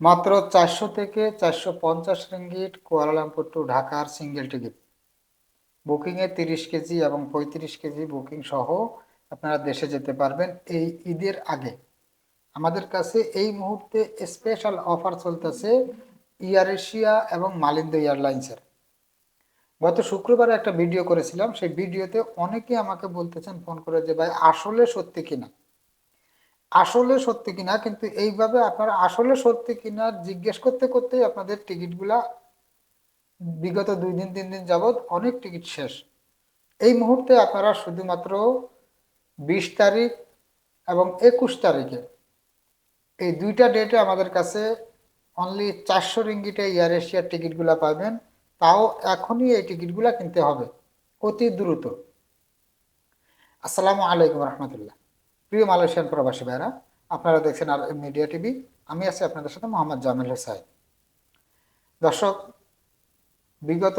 মাত্র চারশো থেকে চারশো পঞ্চাশ রিঙ্গিট কুয়ালালামপুর টু ঢাকার সিঙ্গেল টিকিট বুকিংয়ে তিরিশ কেজি এবং পঁয়ত্রিশ কেজি বুকিং সহ আপনারা দেশে যেতে পারবেন এই ঈদের আগে। আমাদের কাছে এই মুহূর্তে স্পেশাল অফার চলতেছে এয়ার এশিয়া এবং মালিন্দ এয়ারলাইন্সের গত শুক্রবারে একটা ভিডিও করেছিলাম, সেই ভিডিওতে অনেকে আমাকে বলতেছেন ফোন করে যে, ভাই, আসলে সত্যি কিনা? আসলে সত্যি কিনা, কিন্তু এইভাবে আপনারা আসলে সত্যি কিনা জিজ্ঞেস করতে করতেই আপনাদের টিকিটগুলা বিগত দুই দিন, তিন দিন যাবৎ অনেক টিকিট শেষ। এই মুহূর্তে আপনারা শুধুমাত্র বিশ তারিখ এবং একুশ তারিখে এই দুইটা ডেটে আমাদের কাছে অনলি চারশো রিঙ্গিটে এয়ার এশিয়ার টিকিটগুলো পাবেন। তাও এখনই এই টিকিটগুলো কিনতে হবে অতি দ্রুত। আসসালামু আলাইকুম রহমতুল্লাহ। প্রিয় মালয়েশিয়ান প্রবাসী ভাইরা আপনারা দেখছেন আর মিডিয়া টিভি। আমি আছি আপনাদের সাথে মোহাম্মদ জামিল হোসাইন। দর্শক, বিগত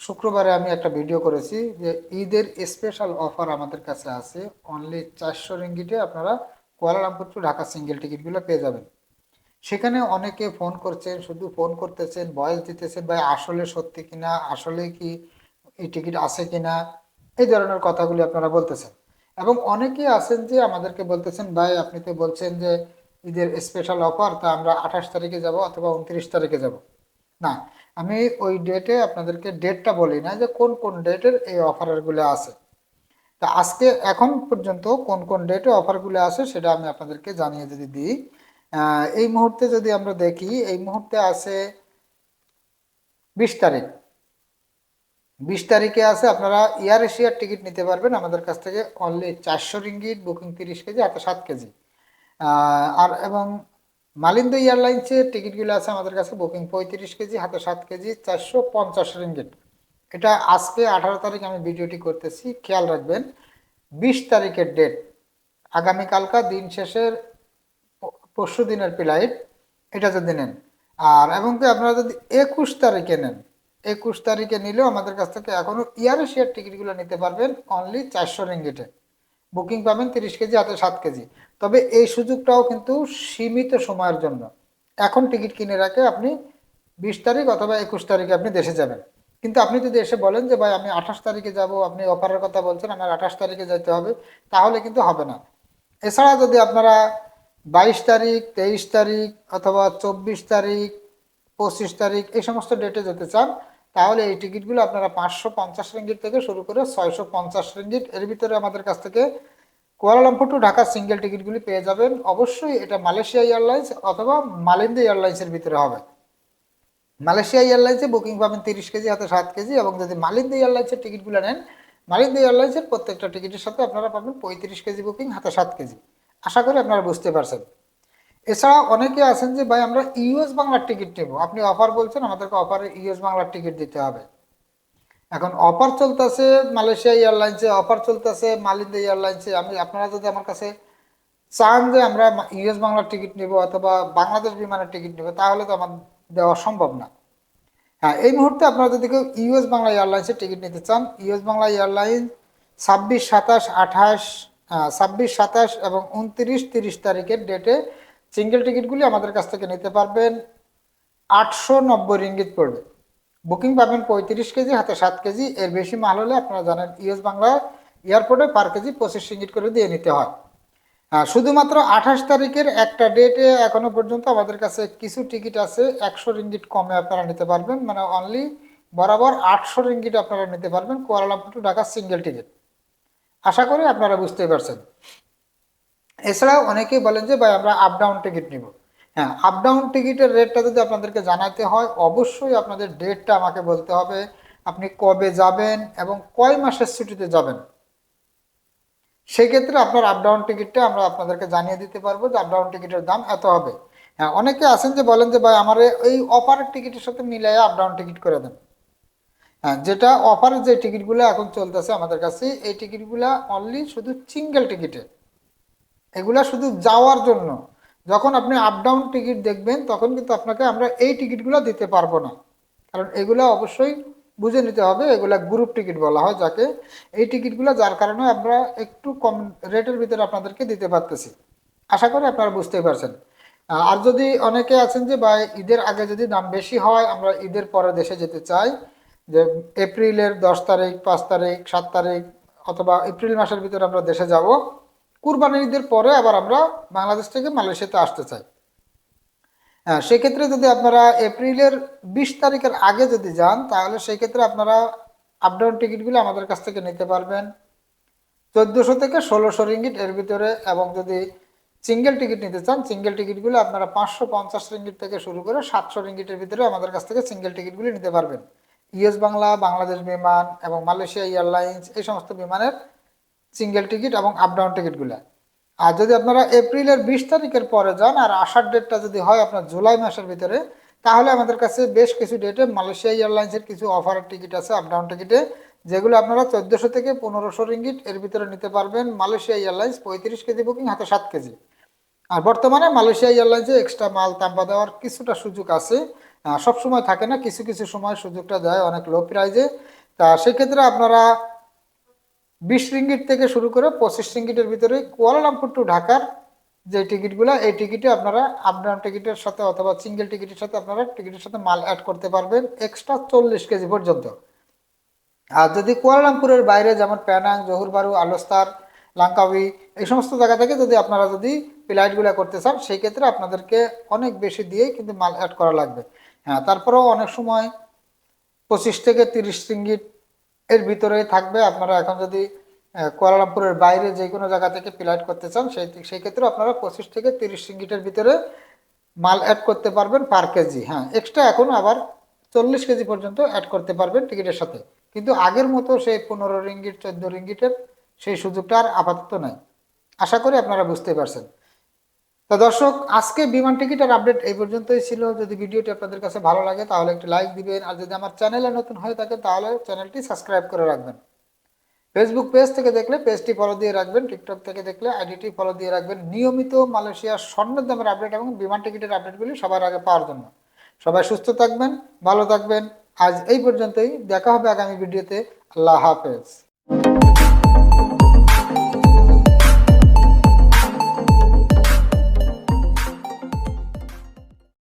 শুক্রবারে আমি একটা ভিডিও করেছি যে ঈদের স্পেশাল অফার আমাদের কাছে আছে। অনলি চারশো রিঙ্গিটে আপনারা Kuala Lumpur to Dhaka single টিকিটগুলো পেয়ে যাবেন। সেখানে অনেকে ফোন করছেন, শুধু ফোন করতেছেন বয়স দিতেছেন, ভাই আসলে সত্যি কিনা আসলে কি এই টিকিট আছে কিনা, এই ধরনের কথাগুলি আপনারা বলতেছেন। এবং অনেকে আছেন যে আমাদেরকে বলতেছেন, ভাই, আপনি তো বলছেন যে ঈদের স্পেশাল অফার তা আমরা আঠাশ তারিখে যাব অথবা উনত্রিশ তারিখে যাব। না, আমি ওই ডেটে আপনাদেরকে ডেটটা বলি না যে কোন কোন ডেটের এই অফারগুলো আছে। তা আজকে, এখন পর্যন্ত কোন কোন ডেটে অফারগুলো আছে সেটা আমি আপনাদেরকে জানিয়ে যদি দিই। এই মুহূর্তে যদি আমরা দেখি, এই মুহূর্তে আছে বিশ তারিখ। বিশ তারিখে আছে, আপনারা এয়ার এশিয়ার টিকিট নিতে পারবেন। আমাদের কাছ থেকে অনলি চারশো রিঙ্গিট বুকিং তিরিশ কেজি হাতে সাত কেজি। আর এবং মালিন্দ এয়ারলাইন্সের টিকিটগুলো আছে আমাদের কাছে বুকিং পঁয়ত্রিশ কেজি, হাতে সাত কেজি, চারশো পঞ্চাশ রিঙ্গিট এটা আজকে আঠারো তারিখ আমি ভিডিওটি করতেছি, খেয়াল রাখবেন। বিশ তারিখের ডেট আগামীকালকা দিন শেষের পরশু দিনের ফ্লাইট এটা যদি নেন। আর এবং কি আপনারা যদি একুশ তারিখে নেন একুশ তারিখে নিলেও আমাদের কাছ থেকে এখনও ইয়ার এশিয়ার টিকিটগুলো নিতে পারবেন অনলি চারশো রিঙ্গিটে বুকিং পাবেন তিরিশ কেজি, হাতে সাত কেজি। তবে এই সুযোগটাও কিন্তু সীমিত সময়ের জন্য। এখন টিকিট কিনে রাখে আপনি বিশ তারিখ অথবা একুশ তারিখে আপনি দেশে যাবেন। কিন্তু আপনি যদি এসে বলেন যে, ভাই, আমি আঠাশ তারিখে যাব, আপনি অফারের কথা বলছেন, আমার আঠাশ তারিখে যেতে হবে তাহলে কিন্তু হবে না। এছাড়া যদি আপনারা বাইশ তারিখ, তেইশ তারিখ অথবা চব্বিশ তারিখ, পঁচিশ তারিখ, এই সমস্ত ডেটে যেতে চান তাহলে এই টিকিটগুলো আপনারা পাঁচশো পঞ্চাশ রিঙ্গিট থেকে শুরু করে ছয়শো পঞ্চাশ রিঙ্গিট এর ভিতরে আমাদের কাছ থেকে Kuala Lumpur to Dhaka single টিকিটগুলি পেয়ে যাবেন। অবশ্যই এটা মালয়েশিয়া এয়ারলাইন্স অথবা মালিন্দা এয়ারলাইন্সের ভিতরে হবে। মালয়েশিয়া এয়ারলাইন্সে বুকিং পাবেন তিরিশ কেজি হাতে সাত কেজি এবং যদি মালিন্দা এয়ারলাইন্সের টিকিটগুলো নেন মালিন্দা এয়ারলাইন্সের প্রত্যেকটা টিকিটের সাথে আপনারা পাবেন পঁয়ত্রিশ কেজি বুকিং হাতে সাত কেজি। আশা করি আপনারা বুঝতে পারছেন। এছাড়া অনেকে আছেন যে, ভাই, আমরা ইউএস বাংলার টিকিট নেব। আপনি অফার বলছেন, আমাদেরকে অফারে ইউএস বাংলার টিকিট দিতে হবে। এখন অফার চলতেছে মালয়েশিয়া এয়ারলাইন্সে অফার চলতেছে মালিন্দা এয়ারলাইন্সে আমি, আপনারা যদি আমার কাছে চান যে, আমরা ইউএস বাংলার টিকিট নেব অথবা বাংলাদেশ বিমানের টিকিট নেব, তাহলে তো আমার দেওয়া সম্ভব না। হ্যাঁ এই মুহূর্তে আপনারা যদি কেউ ইউএস বাংলা এয়ারলাইন্সের টিকিট নিতে চান, ইউএস বাংলা এয়ারলাইন্স ছাব্বিশ সাতাশ আঠাশ ছাব্বিশ সাতাশ এবং উনত্রিশ তিরিশ তারিখের ডেটে সিঙ্গেল টিকিটগুলি আমাদের কাছ থেকে নিতে পারবেন। আটশো নব্বই রিঙ্গিত পড়বে। বুকিং পাবেন পঁয়ত্রিশ কেজি, হাতে সাত কেজি। এর বেশি মাল হলে আপনারা জানেন, ইউএস বাংলা এয়ারপোর্টে পার কেজি পঁচিশ রিঙ্গিট করে দিয়ে নিতে হয়। শুধুমাত্র আঠাশ তারিখের একটা ডেটে এখনও পর্যন্ত আমাদের কাছে কিছু টিকিট আছে, একশো রিঙ্গিট কমে আপনারা নিতে পারবেন। মানে অনলি বরাবর আটশো রিঙ্গিট আপনারা নিতে পারবেন। Kuala Lumpur to Dhaka single ticket আশা করি আপনারা বুঝতে পারছেন। এছাড়াও অনেকেই বলেন যে, ভাই, আমরা আপ ডাউন টিকিট নিব। হ্যাঁ আপ ডাউন টিকিটের রেটটা যদি আপনাদেরকে জানাতে হয়, অবশ্যই আপনাদের ডেটটা আমাকে বলতে হবে। আপনি কবে যাবেন এবং কয় মাসের ছুটিতে যাবেন? সেক্ষেত্রে আপনার আপ ডাউন টিকিটটা আমরা আপনাদেরকে জানিয়ে দিতে পারব যে আপ ডাউন টিকিটের দাম এত হবে। হ্যাঁ অনেকে আছেন যে, বলেন যে, ভাই, আমার এই অফারের টিকিটের সাথে মিলাই আপ ডাউন টিকিট করে দেন। হ্যাঁ যেটা অফারের যে টিকিটগুলো এখন চলতেছে আমাদের কাছে, এই টিকিটগুলো অনলি শুধু সিঙ্গেল টিকিটে এগুলা শুধু যাওয়ার জন্য। যখন আপনি আপ ডাউন টিকিট দেখবেন, তখন কিন্তু আপনাকে আমরা এই টিকিটগুলো দিতে পারব না। কারণ এগুলো অবশ্যই বুঝে নিতে হবে, এগুলা গ্রুপ টিকিট বলা হয় যাকে। এই টিকিটগুলো যার কারণে আমরা একটু কম রেটের ভিতরে আপনাদেরকে দিতে পারতেছি। আশা করি আপনারা বুঝতেই পারছেন। আর যদি অনেকে আছেন যে বা ঈদের আগে যদি দাম বেশি হয়, আমরা ঈদের পরে দেশে যেতে চাই, যে এপ্রিলের দশ তারিখ, পাঁচ তারিখ, সাত তারিখ, অথবা এপ্রিল মাসের ভিতরে আমরা দেশে যাব কুরবানির ঈদের পরে আবার আমরা বাংলাদেশ থেকে মালয়েশিয়াতে আসতে চাই। হ্যাঁ সেক্ষেত্রে যদি আপনারা এপ্রিলের বিশ তারিখের আগে যদি যান, তাহলে সেই ক্ষেত্রে আপনারা আপ ডাউন টিকিটগুলো আমাদের কাছ থেকে নিতে পারবেন। চোদ্দোশো থেকে ষোলোশো রিঙ্গিট এর ভিতরে এবং যদি সিঙ্গেল টিকিট নিতে চান সিঙ্গেল টিকিটগুলো আপনারা পাঁচশো পঞ্চাশ রিঙ্গিট থেকে শুরু করে সাতশো রিঙ্গিটের ভিতরে আমাদের কাছ থেকে সিঙ্গেল টিকিটগুলি নিতে পারবেন। ইউএস বাংলা, বাংলাদেশ বিমান এবং মালয়েশিয়া এয়ারলাইন্স, এই সমস্ত বিমানের সিঙ্গেল টিকিট এবং আপ ডাউন টিকিটগুলো আর যদি আপনারা এপ্রিলের বিশ তারিখের পরে যান আর আসার ডেটটা যদি হয় আপনার জুলাই মাসের ভিতরে, তাহলে আমাদের কাছে বেশ কিছু ডেটে মালয়েশিয়া এয়ারলাইন্সের কিছু অফারের টিকিট আছে আপ ডাউন টিকিটে যেগুলো আপনারা চোদ্দোশো থেকে পনেরোশো রিঙ্গিট এর ভিতরে নিতে পারবেন মালয়েশিয়া এয়ারলাইন্স পঁয়ত্রিশ কেজি বুকিং হাতে সাত কেজি। আর বর্তমানে মালয়েশিয়া এয়ারলাইন্সে এক্সট্রা মাল তাম্পা দেওয়ার কিছুটা সুযোগ আছে। সব সময় থাকে না, কিছু কিছু সময় সুযোগটা দেয় অনেক লো প্রাইজে তা সেক্ষেত্রে আপনারা বিশ রিঙ্গিট থেকে শুরু করে পঁচিশ রিঙ্গিটের ভিতরে কুয়ালালামপুর টু ঢাকার যে টিকিটগুলো, এই টিকিটে আপনারা আপ ডাউন টিকিটের সাথে অথবা সিঙ্গেল টিকিটের সাথে আপনারা টিকিটের সাথে মাল অ্যাড করতে পারবেন এক্সট্রা চল্লিশ কেজি পর্যন্ত। আর যদি কুয়ালালামপুরের বাইরে যেমন প্যানাং জহুরবারু, আলোস্তার লাঙ্কাউই এই সমস্ত জায়গা থেকে যদি আপনারা যদি ফ্লাইটগুলো করতে চান, সেই ক্ষেত্রে আপনাদেরকে অনেক বেশি দিয়েই কিন্তু মাল অ্যাড করা লাগবে। হ্যাঁ তারপরেও অনেক সময় পঁচিশ থেকে তিরিশ রিঙ্গিট এর ভিতরে থাকবে। আপনারা এখন যদি কুয়ালালামপুরের বাইরে যে কোনো জায়গা থেকে ফ্লাইট করতে চান, সেই সেই ক্ষেত্রে আপনারা পঁচিশ থেকে তিরিশ রিঙ্গিটের ভিতরে মাল অ্যাড করতে পারবেন পার কেজি হ্যাঁ এক্সট্রা এখন আবার চল্লিশ কেজি পর্যন্ত অ্যাড করতে পারবেন টিকিটের সাথে। কিন্তু আগের মতো সেই পনেরো রিঙ্গিট, চোদ্দ রিঙ্গিটের সেই সুযোগটা আর আপাতত নাই। আশা করি আপনারা বুঝতে পারছেন। তো দর্শক, আজকে বিমান টিকিটের আপডেট এই পর্যন্তই ছিল। যদি ভিডিওটি আপনাদের কাছে ভালো লাগে, তাহলে একটি লাইক দিবেন। আর যদি আমার চ্যানেলে নতুন হয়ে থাকে তাহলে চ্যানেলটি সাবস্ক্রাইব করে রাখবেন। ফেসবুক পেজ থেকে দেখলে পেজটি ফলো দিয়ে রাখবেন। টিকটক থেকে দেখলে আইডিটি ফলো দিয়ে রাখবেন। নিয়মিত মালয়েশিয়ার স্বর্ণের দামের আপডেট এবং বিমান টিকিটের আপডেটগুলি সবার আগে পাওয়ার জন্য। সবাই সুস্থ থাকবেন, ভালো থাকবেন। আজ এই পর্যন্তই। দেখা হবে আগামী ভিডিওতে আল্লাহ হাফেজ।